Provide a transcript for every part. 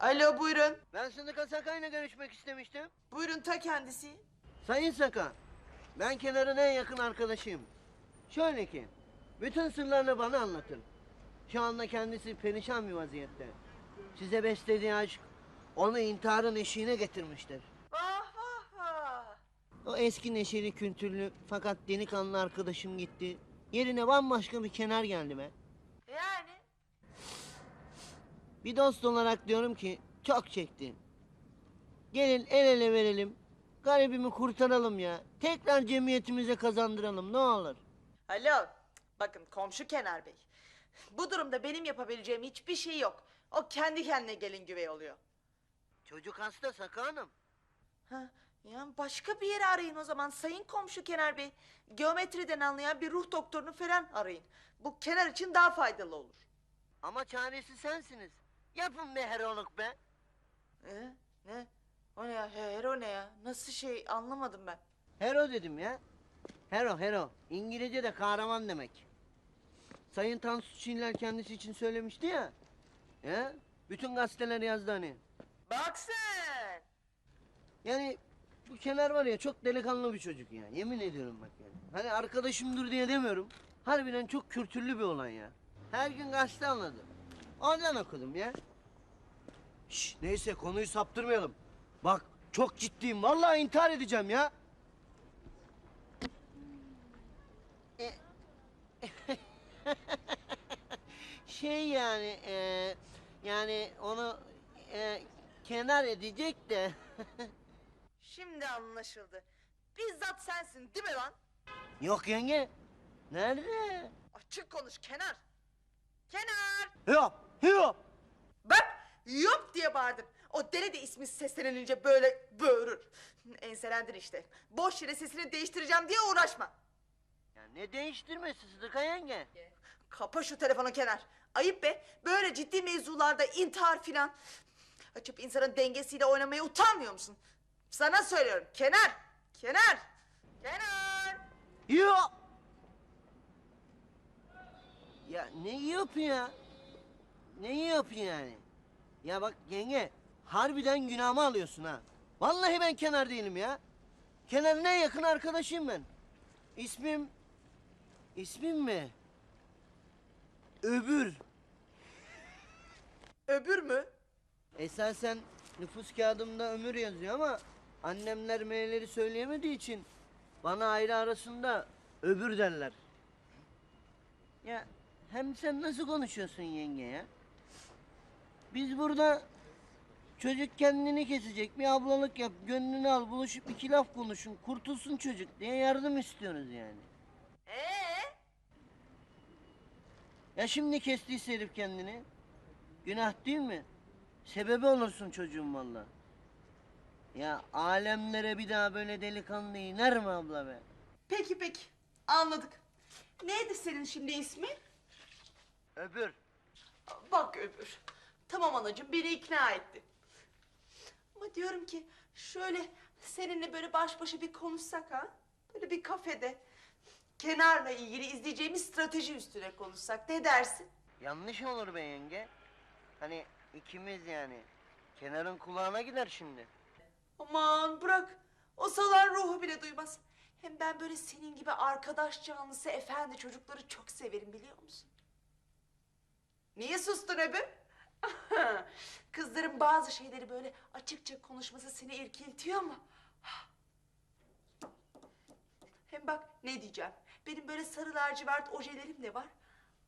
Alo buyurun. Ben Sıdıka Sakay'la görüşmek istemiştim. Buyurun ta kendisi. Sayın Saka, ben Kenar'ın en yakın arkadaşıyım. Şöyle ki, bütün sırlarını bana anlatır. Şu anda kendisi perişan bir vaziyette. Size beslediği aşk onu intiharın eşiğine getirmiştir. Vah vah vah. O eski neşeli kültürlü fakat delikanlı arkadaşım gitti. Yerine bambaşka bir kenar geldi be. Yani? Bir dost olarak diyorum ki çok çekti. Gelin el ele verelim. Garibimi kurtaralım ya. Tekrar cemiyetimize kazandıralım ne olur. Alo. Bakın komşu Kenar Bey. Bu durumda benim yapabileceğim hiçbir şey yok. O kendi kendine gelin güvey oluyor. Çocuk hasta Saka Hanım. Ha, ya başka bir yere arayın o zaman sayın komşu Kenar Bey. Geometriden anlayan bir ruh doktorunu falan arayın. Bu Kenar için daha faydalı olur. Ama çaresi sensiniz. Yapın be heroluk be. Ee, ne? O ne ya? He- Hero ne ya? Nasıl şey anlamadım ben. Hero dedim ya. Hero, hero. İngilizce de kahraman demek. Sayın Tansu Çiller kendisi için söylemişti ya. Ya? Bütün gazeteler yazdı hani. Bak sen. Yani bu kenar var ya çok delikanlı bir çocuk ya. Yemin ediyorum bak yani. Hani arkadaşımdır diye demiyorum. Harbiden çok kültürlü bir olan ya. Her gün gazete anladı. Oradan okudum ya. Şş, neyse konuyu saptırmayalım. Bak çok ciddiyim. Vallahi intihar edeceğim ya. E- şey yani e, yani onu e, kenar edecek de Şimdi anlaşıldı. Bizzat sensin değil mi lan? Yok yenge. Nerede? Açık konuş Kenar. Kenar. Yok, yok. Bak yok diye bağırdım. O deli de ismi seslenince böyle böğürür. Enselendin işte. Boş yere sesini değiştireceğim diye uğraşma. Ya ne değiştirmesi Sıdıka yenge? Kapa şu telefonu Kenar. Ayıp be. Böyle ciddi mevzularda intihar filan. Açıp insanın dengesiyle oynamaya utanmıyor musun? Sana söylüyorum. Kenar. Kenar. Kenar. Yok. Ya ne yok ya? Yok yani? Ya bak yenge, harbiden günahımı alıyorsun ha. Vallahi ben kenar değilim ya. Kenarın en yakın arkadaşıyım ben. İsmim... İsmim mi? Öbür. Öbür mü? Esasen nüfus kağıdımda ömür yazıyor ama annemler M'leri söyleyemediği için bana ayrı arasında öbür derler. Ya hem sen nasıl konuşuyorsun yenge ya? Biz burada çocuk kendini kesecek bir ablalık yap gönlünü al buluşup iki laf konuşun kurtulsun çocuk diye yardım istiyoruz yani. Ee? Ya şimdi kestiyse herif kendini. Günah değil mi? Sebebi olursun çocuğum valla. Ya alemlere bir daha böyle delikanlı iner mi abla be? Peki peki. Anladık. Neydi senin şimdi ismi? Öbür. Bak öbür. Tamam anacığım beni ikna etti. Ama diyorum ki şöyle seninle böyle baş başa bir konuşsak ha? Böyle bir kafede. Kenarla ilgili izleyeceğimiz strateji üstüne konuşsak ne dersin? Yanlış olur be yenge. Hani ikimiz yani. Kenarın kulağına gider şimdi. Aman bırak. O salan ruhu bile duymaz. Hem ben böyle senin gibi arkadaş canlısı efendi çocukları çok severim biliyor musun? Niye sustun öbür? Kızların bazı şeyleri böyle açıkça konuşması seni irkiltiyor mu? Hem bak ne diyeceğim. Benim böyle sarı lacivert ojelerim de var.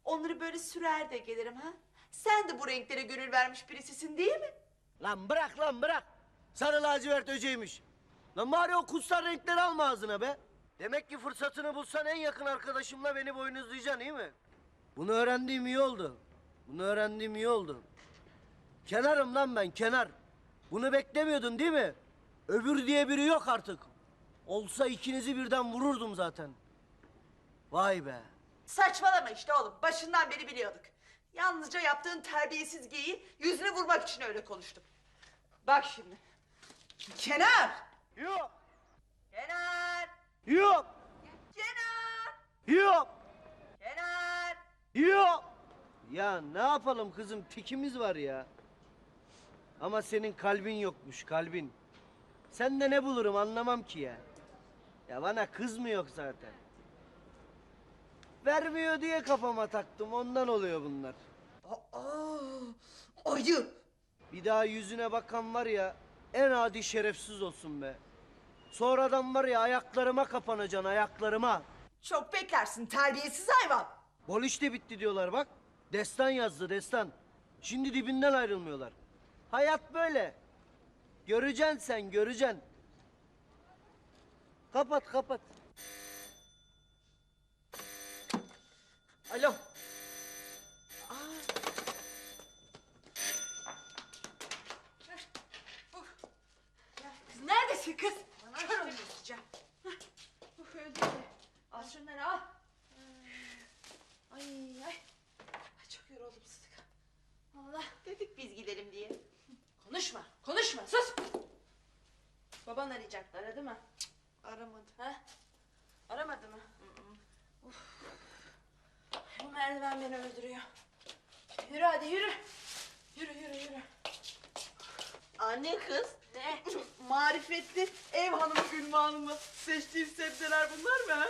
Onları böyle sürer de gelirim ha. Sen de bu renklere gönül vermiş birisisin değil mi? Lan bırak lan bırak. Sarı lacivert öceymiş. Lan bari o kutsal renkleri alma ağzına be. Demek ki fırsatını bulsan en yakın arkadaşımla beni boynuzlayacaksın değil mi? Bunu öğrendiğim iyi oldu. Bunu öğrendiğim iyi oldu. Kenarım lan ben kenar. Bunu beklemiyordun değil mi? Öbür diye biri yok artık. Olsa ikinizi birden vururdum zaten. Vay be. Saçmalama işte oğlum. Başından beri biliyorduk. Yalnızca yaptığın terbiyesiz geyiği yüzüne vurmak için öyle konuştum. Bak şimdi. Kenar! Yok. Kenar! Yok. Kenar! Yok. Kenar! Yok. Ya ne yapalım kızım tikimiz var ya. Ama senin kalbin yokmuş kalbin. Sen de ne bulurum anlamam ki ya. Ya bana kız mı yok zaten. Vermiyor diye kafama taktım ondan oluyor bunlar. Aa, ayı. Bir daha yüzüne bakan var ya en adi şerefsiz olsun be. Sonradan var ya ayaklarıma kapanacaksın ayaklarıma. Çok beklersin terbiyesiz hayvan. Bol işte bitti diyorlar bak. Destan yazdı destan. Şimdi dibinden ayrılmıyorlar. Hayat böyle. Göreceksin sen göreceksin. Kapat kapat. Alo. Kız neredesin kız? Kör olmayacağım. Uf öldü de. Al şunları al. Ay ay. Ay, Çok yoruldum sık. Allah. Dedik biz gidelim diye. Konuşma, konuşma, sus. Baban arayacaktı, aradı mı? Aramadı. Ha? Aramadı mı? Uf. Bu merdiven beni öldürüyor. Yürü hadi yürü. Yürü yürü yürü. Anne kız, Ne? marifetli ev hanımı ünvanımı seçtiğim sebzeler bunlar mı? ha?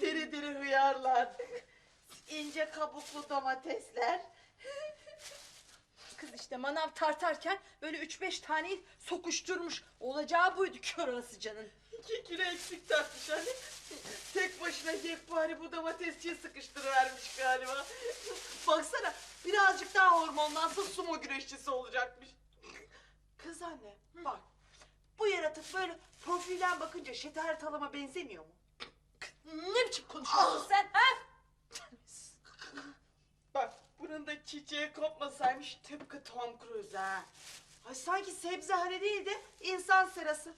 Diri diri hıyarlar, ince kabuklu domatesler. Kız işte manav tartarken böyle üç beş taneyi sokuşturmuş. Olacağı buydu kör olasıcanın. İki kilo eksik tartmış anne. Tek başına yekpare bu domatesçiye sıkıştırıvermiş galiba. Baksana birazcık daha hormonlansa sumo güreşçisi olacakmış. Kız anne bak bu yaratık böyle profilden bakınca şeter talama benzemiyor mu? Ne biçim konuşuyorsun sen ha? Bak bunun da çiçeği kopmasaymış tıpkı Tom Cruise ha. Ay sanki sebze hani değil de insan serası.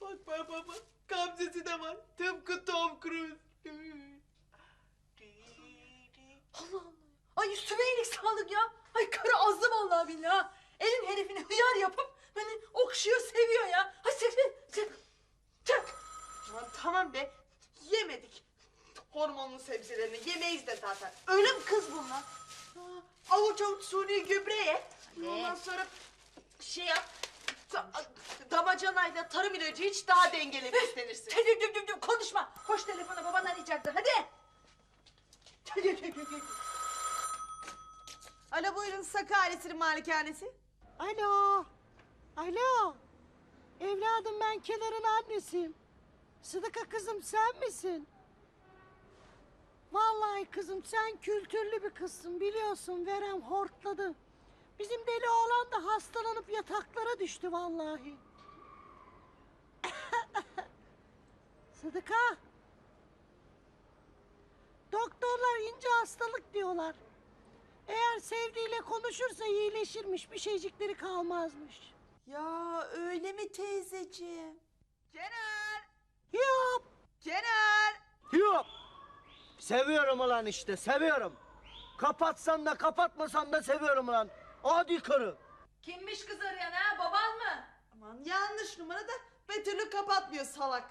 Bak bak bak bak. Gamzesi de var. Tıpkı Tom Cruise. Allah Allah. Ay üstüme iyilik sağlık ya. Ay karı azdı vallahi billahi. Elin herifini hıyar yapıp beni okşuyor seviyor ya. Ay sen sen sen. Aman tamam be. Yemedik. Hormonlu sebzelerini yemeyiz de zaten. Öyle mi kız bunlar? Ha, Avuç avuç suni gübre ye. Ondan sonra şey yap. da- Damacanayla tarım ilacı hiç daha dengeli beslenirsin. Düm düm düm konuşma. Koş telefona baban arayacaktı hadi. Alo buyurun Sakı ailesinin malikanesi. Alo. Alo. Evladım ben Kenar'ın annesiyim. Sıdıka kızım sen misin? Vallahi kızım sen kültürlü bir kızsın biliyorsun verem hortladı. Bizim deli oğlan da hastalanıp yataklara düştü vallahi. Sıdıka. Doktorlar ince hastalık diyorlar. Eğer sevdiğiyle konuşursa iyileşirmiş, bir şeycikleri kalmazmış. Ya öyle mi teyzeciğim? Kenar! Yok, Kenar! Yok. Seviyorum ulan işte seviyorum. Kapatsan da kapatmasan da seviyorum ulan. Adi karı. Kimmiş kız arayan ha baban mı? Aman yanlış numara da bir türlü kapatmıyor salak.